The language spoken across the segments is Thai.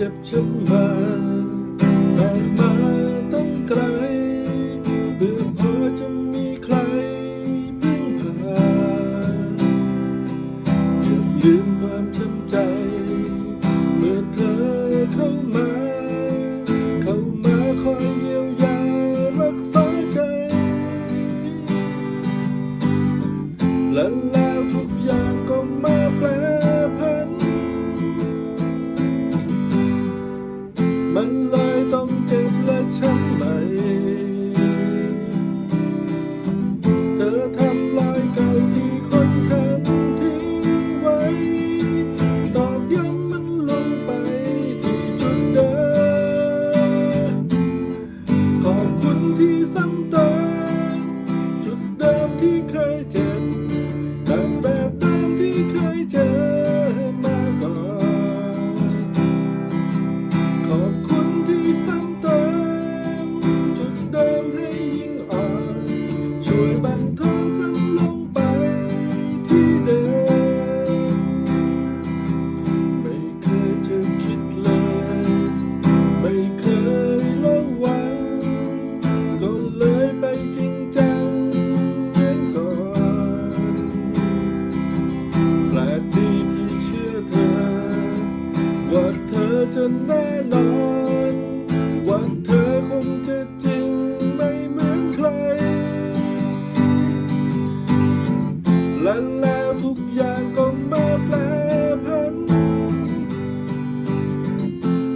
เจ็บช้ำมาแต่มาต้องไกลเบื่อพอจะมีใครพึ่งผ่านอย่าลืมความช้ำใจ เมื่อเธอเข้ามา เข้ามาคอยเยียวยารักษาใจละล เลยต้องเจอ และแล้วทุกอย่างก็มาแปลพัน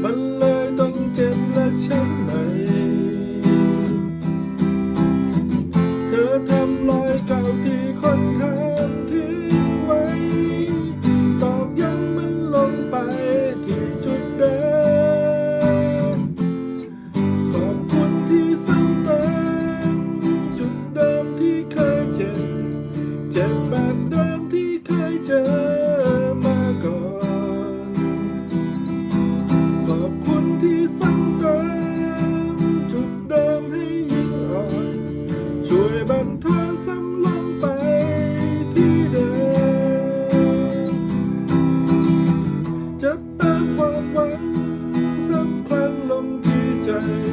มันเลยต้องเจ็บและช้ำในเธอทำรอยเก่าที่คนไทย return.